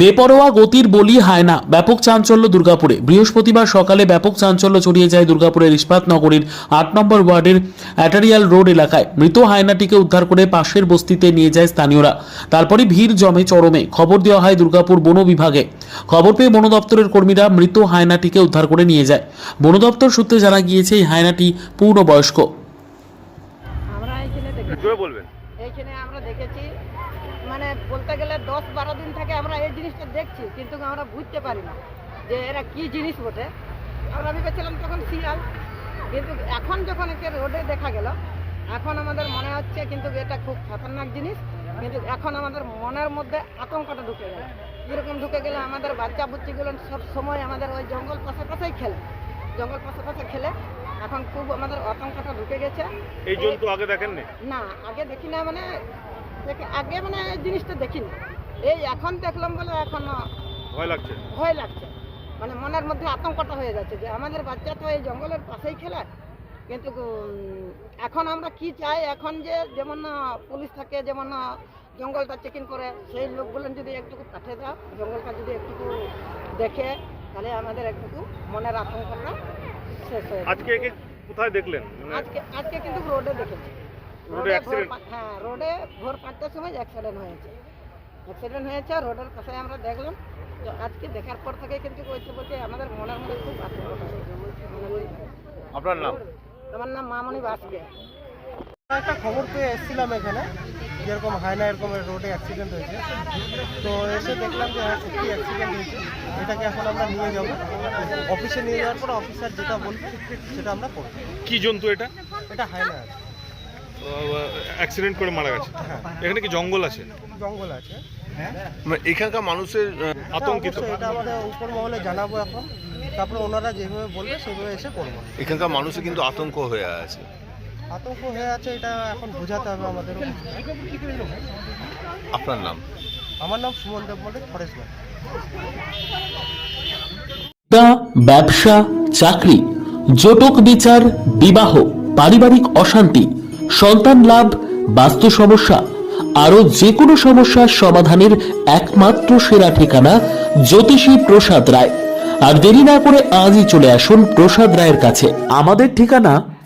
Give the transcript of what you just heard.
বেপরোয়া গতির বলি হায়না ব্যাপক চাঞ্চল্য দুর্গাপুরে। বৃহস্পতিবার সকালে ব্যাপক চাঞ্চল্য ছড়িয়ে যায় দুর্গাপুরের ইস্পাত নগরীর আট নম্বর ওয়ার্ডের অ্যাটারিয়াল রোড এলাকায়। মৃত হায়নাটিকে উদ্ধার করে পাশের বস্তিতে নিয়ে যায় স্থানীয়রা। তারপরে ভিড় জমে চরমে। খবর দেওয়া হয় দুর্গাপুর বন বিভাগে। খবর পেয়ে বন দপ্তরের কর্মীরা মৃত হায়নাটিকে উদ্ধার করে নিয়ে যায়। বন দপ্তর সূত্রে জানা গিয়েছে এই হায়নাটি পূর্ণবয়স্ক। আমরা বলবেন। এইখানে আমরা দেখেছি মানে বলতে গেলে দশ বারো দিন থেকে আমরা এই জিনিসটা দেখছি, কিন্তু আমরা বুঝতে পারি না যে এরা কি জিনিস বটে। আমরা ভেবেছিলাম তখন শিয়াল কিন্তু এখন যখন একে রোডে দেখা গেল, এখন আমাদের মনে হচ্ছে কিন্তু এটা খুব খতরনাক জিনিস, কিন্তু এখন আমাদের মনের মধ্যে আতঙ্কটা ঢুকে গেল। এরকম ঢুকে গেলে আমাদের বাচ্চা বুচ্চিগুলো সব সময় আমাদের ওই জঙ্গল পাশে পাশেই খেলে। জঙ্গল পাশে পাশে খেলে। এখন খুব আমাদের আতঙ্কটা ঢুকে গেছে। এই জন্তু আগে দেখেননি? না আগে দেখি না মানে দেখে- আগে মানে এই জিনিসটা দেখিনি। এই এখন দেখলাম বলে এখন ভয় লাগছে? ভয় লাগছে। মানে মনের মধ্যে আতঙ্কটা হয়ে যাচ্ছে যে আমাদের বাচ্চা তো এই জঙ্গলের পাশেই খেলে। কিন্তু এখন আমরা কি চাই? এখন যে যেমন পুলিশ থাকে যেমন জঙ্গলটা চেকিং করে সেই লোকগুলো যদি একটুকু পাঠিয়ে দাও জঙ্গলটা যদি একটুকু দেখে তাহলে আমাদের একটুকু মনের আতঙ্কটা শেষ হয়ে আজকে একে কোথায় দেখলেন? মানে আজকে আজকে কিন্তু রোডে দেখেছি। রোডে ভোর হ্যাঁ রোডে ভোর পাঁচটার সময় অ্যাক্সিডেন্ট হয়েছে। অ্যাক্সিডেন্ট হয়েছে রোডের পাশে আমরা দেখলাম। তো আজকে দেখার পর থেকে কিন্তু বলছে বলছে আমাদের মনের মধ্যে খুব আতঙ্ক। আপনার নাম? আমার নাম মামনি বাসকে। একটা খবর পেয়ে এসেছিলাম এখানে। যেরকম হায়না এরকম রোডে অ্যাক্সিডেন্ট হয়েছে। তো এসে দেখলাম যে হ্যাঁ সত্যি অ্যাক্সিডেন্ট হয়েছে। এটাকে এখন আমরা নিয়ে যাব। অফিসে নিয়ে যাওয়ার পর অফিসার যেটা বলবে সেটা আমরা করব। কি জন্তু এটা? এটা আছে অ্যাক্সিডেন্ট করে মারা গেছে। হ্যাঁ। এখানে কি জঙ্গল আছে? জঙ্গল আছে। মানে এখানকার মানুষের আহ, আতঙ্কিত। হ্যাঁ, এটা আমাদের উপর মহলে জানাব এখন। তারপরে ওনারা যেভাবে বলবে সেভাবে এসে করব। এখানকার মানুষের কিন্তু আতঙ্ক হয়ে আছে। আতঙ্ক হয়ে আছে এটা এখন বোঝাতে হবে আমাদের আপনার নাম? আমার নাম সুমন দেব মল্লিক ফরেস্ট ব্যবসা চাকরি জটক বিচার বিবাহ পারিবারিক অশান্তি সন্তান লাভ বাস্তু সমস্যা আরও যে কোনো সমস্যার সমাধানের একমাত্র সেরা ঠিকানা জ্যোতিষী প্রসাদ রায়। আর দেরি না করে আজই চলে আসুন প্রসাদ রায়ের কাছে। আমাদের ঠিকানা